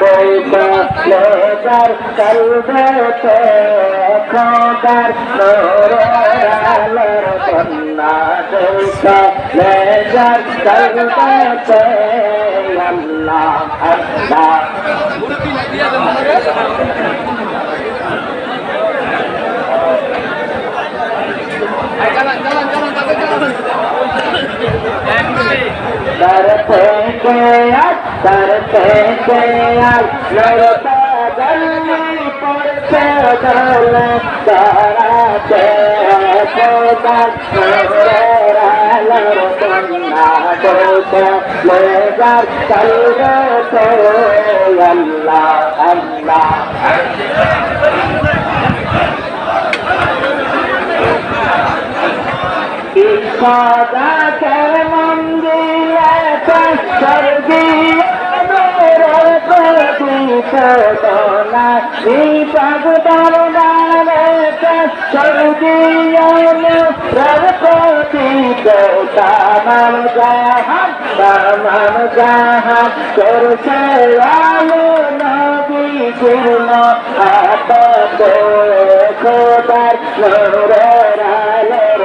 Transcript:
বইতে লেজার কলবেতে খোদার নোরালের বইতে লেজার কলবেতে আল্লাহ আল্লাহ। در থেকে আজ در থেকে লড়তা গলি পড়ছে গলে আল্লাহ আল্লাহ সদা মন দোলা দীপক দরবারেছে স্বর্গীয় নূরের প্রদীপ তামাম জাহান তামাম জাহান করছে আলো নবী পূর্ণ আপাতে খোদার নূরের আলোর